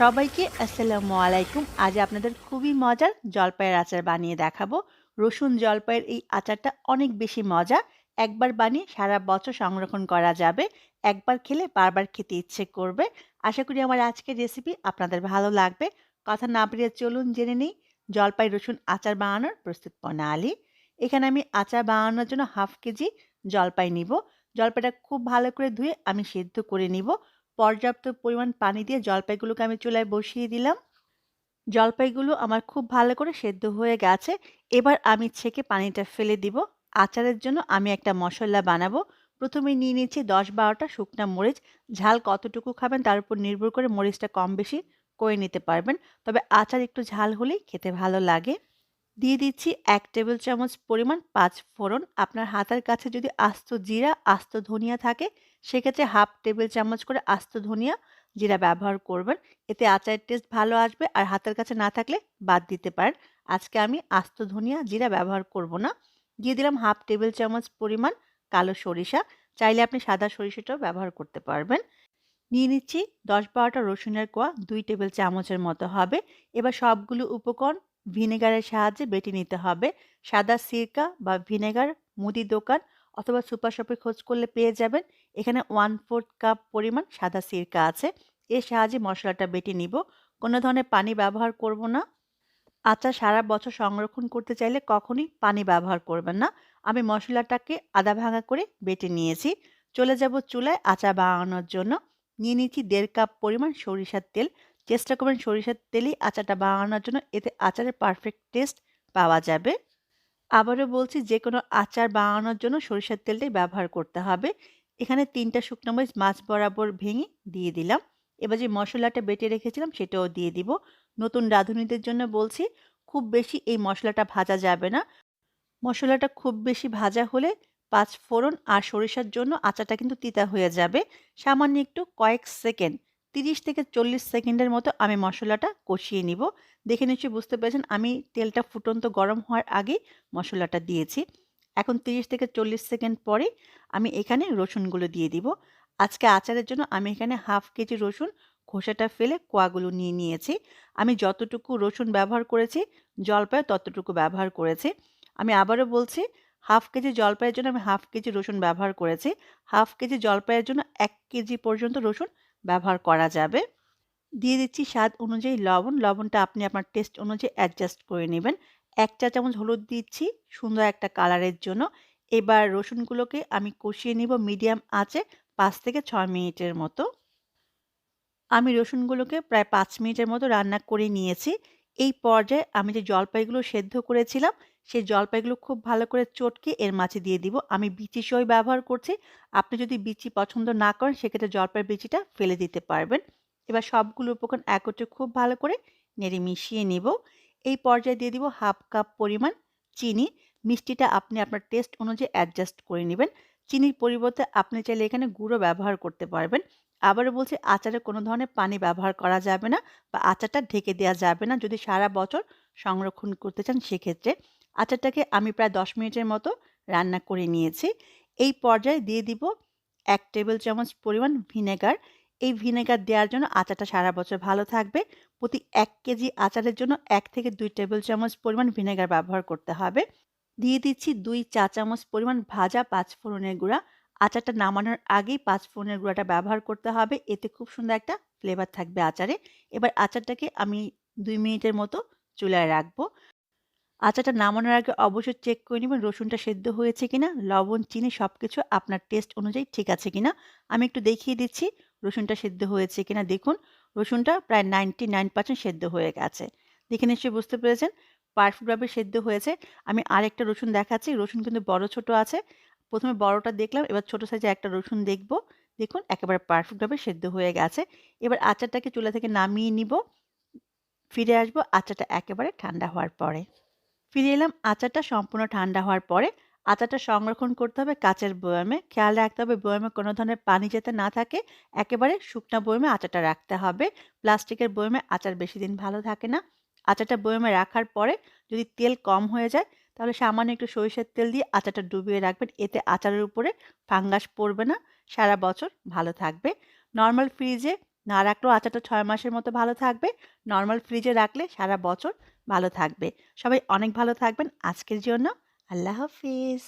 সবাইকে আসসালামু আলাইকুম। আজ আপনাদের খুবই মজার জলপাইয়ের আচার বানিয়ে দেখাবো। রসুন জলপাইয়ের এই আচারটা অনেক বেশি মজা। একবার বানিয়ে সারা বছর সংরক্ষণ করা যাবে। একবার খেলে বারবার খেতে ইচ্ছে করবে। আশা করি আমার আজকের রেসিপি আপনাদের ভালো লাগবে। কথা না বেরিয়ে চলুন জেনে নিই। জলপাই রসুন আচার বানানোর প্রস্তুত প্রণালী। এখানে আমি আচার বানানোর জন্য হাফ কেজি জলপাই নিব। জলপাইটা খুব ভালো করে ধুয়ে আমি সেদ্ধ করে নিব। পর্যাপ্ত পরিমাণ পানি দিয়ে জলপাইগুলোকে আমি চুলায় বসিয়ে দিলাম। জলপাইগুলো আমার খুব ভালো করে সেদ্ধ হয়ে গেছে। এবার আমি ছেঁকে পানিটা ফেলে দিব। আচারের জন্য আমি একটা মশলা বানাবো। প্রথমে নিয়ে নিচ্ছি দশ বারোটা শুকনা মরিচ। ঝাল কতটুকু খাবেন তার উপর নির্ভর করে মরিচটা কম বেশি করে নিতে পারবেন। তবে আচার একটু ঝাল হলেই খেতে ভালো লাগে। দিয়ে দিচ্ছি এক টেবিল চামচ পরিমাণ পাঁচ ফোড়ন। আপনার হাতের কাছে যদি আস্ত জিরা, আস্ত ধনিয়া থাকে, সেক্ষেত্রে হাফ টেবিল চামচ করে আস্ত ধনিয়া জিরা ব্যবহার করবেন। এতে আচারের টেস্ট ভালো আসবে আর হাতের কাছে না থাকলে বাদ দিতে পারেন। আজকে আমি আস্ত ধনিয়া, জিরা ব্যবহার করব না। দিয়ে দিলাম হাফ টেবিল চামচ পরিমাণ কালো সরিষা। চাইলে আপনি সাদা সরিষাটাও ব্যবহার করতে পারবেন। নিয়ে নিচ্ছি দশ বারোটা রসুনের কোয়া, দুই টেবিল চামচের মতো হবে। এবার সবগুলো উপকরণ ভিনেগারের সাহায্যে বেটে নিতে হবে। সাদা সিরকা বা ভিনেগার, মুদি দোকান অথবা সুপার শপে খোঁজ করলে পেয়ে যাবেন। এখানে ওয়ান ফোর্থ কাপ পরিমাণ সাদা সিরকা আছে। এর সাহায্যে মশলাটা বেটে নিব। কোনো ধরনের পানি ব্যবহার করব না। আচার সারা বছর সংরক্ষণ করতে চাইলে কখনই পানি ব্যবহার করবেন না। আমি মশলাটাকে আদা ভাঙা করে বেটে নিয়েছি। চলে যাব চুলায় আচার বানানোর জন্য। নিয়ে নিচ্ছি দেড় কাপ পরিমাণ সরিষার তেল। চেষ্টা করবেন সরিষার তেলেই আচারটা বানানোর জন্য। এতে আচারের পারফেক্ট টেস্ট পাওয়া যাবে। আবারও বলছি যে কোনো আচার বানানোর জন্য সরিষার তেলটাই ব্যবহার করতে হবে। এখানে তিনটা শুকনো মরিচ মাছ বরাবর ভেঙে দিয়ে দিলাম। এবার যে মশলাটা বেটে রেখেছিলাম সেটাও দিয়ে দিব। নতুন রাঁধুনিদের জন্য বলছি, খুব বেশি এই মশলাটা ভাজা যাবে না। মশলাটা খুব বেশি ভাজা হলে পাঁচ ফোড়ন আর সরিষার জন্য আচারটা কিন্তু তিতা হয়ে যাবে। সামান্য একটু কয়েক সেকেন্ড তিরিশ থেকে চল্লিশ সেকেন্ডের মতো আমি মশলাটা কষিয়ে নিব। দেখে নিশ্চয়ই বুঝতে পেরেছেন, আমি তেলটা ফুটন্ত গরম হওয়ার আগেই মশলাটা দিয়েছি। এখন তিরিশ থেকে চল্লিশ সেকেন্ড পরে আমি এখানে রসুনগুলো দিয়ে দিব। আজকে আচারের জন্য আমি এখানে হাফ কেজি রসুন খোসাটা ফেলে কোয়াগুলো নিয়ে নিয়েছি। আমি যতটুকু রসুন ব্যবহার করেছি জলপাই ততটুকু ব্যবহার করেছি। আমি আবারও বলছি হাফ কেজি জলপাইয়ের জন্য আমি হাফ কেজি রসুন ব্যবহার করেছি। হাফ কেজি জলপাইয়ের জন্য এক কেজি পর্যন্ত রসুন ব্যবহার করা যাবে। দিয়ে দিচ্ছি স্বাদ অনুযায়ী লবণ। লবণটা আপনি আপনার টেস্ট অনুযায়ী অ্যাডজাস্ট করে নেবেন। এক চা চামচ হলুদ দিচ্ছি সুন্দর একটা কালারের জন্য। এবার রসুনগুলোকে আমি কষিয়ে নিব মিডিয়াম আঁচে পাঁচ থেকে ছয় মিনিটের মতো। আমি রসুনগুলোকে প্রায় পাঁচ মিনিটের মতো রান্না করে নিয়েছি। এই পর্যায়ে আমি যে জলপাইগুলো সেদ্ধ করেছিলাম সেই জলপাইগুলো খুব ভালো করে চটকে এর মাঝে দিয়ে দিব। আমি বিচি সই ব্যবহার করছি। আপনি যদি বিচি পছন্দ না করেন, সেক্ষেত্রে জলপাইয়ের বিচিটা ফেলে দিতে পারবেন। এবার সবগুলো উপকরণ একত্রে খুব ভালো করে নেড়ে মিশিয়ে নিব। এই পর্যায়ে দিয়ে দিব হাফ কাপ পরিমাণ চিনি। মিষ্টিটা আপনি আপনার টেস্ট অনুযায়ী অ্যাডজাস্ট করে নেবেন। চিনির পরিবর্তে আপনি চাইলে এখানে গুঁড়ো ব্যবহার করতে পারবেন। আবারও বলছি, আচারে কোনো ধরনের পানি ব্যবহার করা যাবে না বা আচারটা ঢেকে দেওয়া যাবে না। যদি সারা বছর সংরক্ষণ করতে চান, সেক্ষেত্রে আচারটাকে আমি প্রায় দশ মিনিটের মতো রান্না করে নিয়েছি। এই পর্যায়ে দিয়ে দিব এক টেবিল চামচ পরিমাণ ভিনেগার। এই ভিনেগার দেওয়ার জন্য আচারটা সারা বছর ভালো থাকবে। প্রতি এক কেজি আচারের জন্য এক থেকে দুই টেবিল চামচ পরিমাণ ভিনেগার ব্যবহার করতে হবে। দিয়ে দিচ্ছি দুই চা চামচ পরিমাণ ভাজা পাঁচফোড়নের গুঁড়া। আচারটা নামানোর আগেই পাঁচফোড়নের গুঁড়াটা ব্যবহার করতে হবে। এতে খুব সুন্দর একটা ফ্লেভার থাকবে আচারে। এবার আচারটাকে আমি দুই মিনিটের মতো চুলায় রাখব। আচারটা নামানোর আগে অবশ্যই চেক করে নেবেন রসুনটা সেদ্ধ হয়েছে কিনা, লবণ, চিনি সব কিছু আপনার টেস্ট অনুযায়ী ঠিক আছে কিনা। আমি একটু দেখিয়ে দিচ্ছি রসুনটা সেদ্ধ হয়েছে কিনা। দেখুন, রসুনটা প্রায় নাইনটি নাইন পার্সেন্ট সেদ্ধ হয়ে গেছে। দেখে নিশ্চয়ই বুঝতে পেরেছেন পারফেক্টভাবে সেদ্ধ হয়েছে। আমি আরেকটা রসুন দেখাচ্ছি, রসুন কিন্তু বড় ছোট আছে। প্রথমে বড়টা দেখলাম, এবার ছোট সাইজে একটা রসুন দেখব। দেখুন, একেবারে পারফেক্টভাবে সেদ্ধ হয়ে গেছে। এবার আচারটাকে চুলা থেকে নামিয়ে নিব। ফিরে আসব, আচারটা একেবারে ঠান্ডা হওয়ার পরে। ফিরে এলাম। আচারটা সম্পূর্ণ ঠান্ডা হওয়ার পরে আচারটা সংরক্ষণ করতে হবে কাচের বয়ামে। খেয়াল রাখতে হবে বয়ামে কোনো ধরনের পানি যাতে না থাকে। একেবারে শুকনো বয়ামে আচারটা রাখতে হবে। প্লাস্টিকের বয়ামে আচার বেশি দিন ভালো থাকে না। আচারটা বয়ামে রাখার পরে যদি তেল কম হয়ে যায়, তাহলে সামান্য একটু সরিষার তেল দিয়ে আচারটা ডুবিয়ে রাখবেন। এতে আচারের উপরে ফাঙ্গাস পড়বে না। সারা বছর ভালো থাকবে। নর্মাল ফ্রিজে না রাখলেও আচারটা ছয় মাসের মতো ভালো থাকবে। নর্মাল ফ্রিজে রাখলে সারা বছর ভালো থাকবে। সবাই অনেক ভালো থাকবেন। আজকের জন্য আল্লাহ হাফিজ।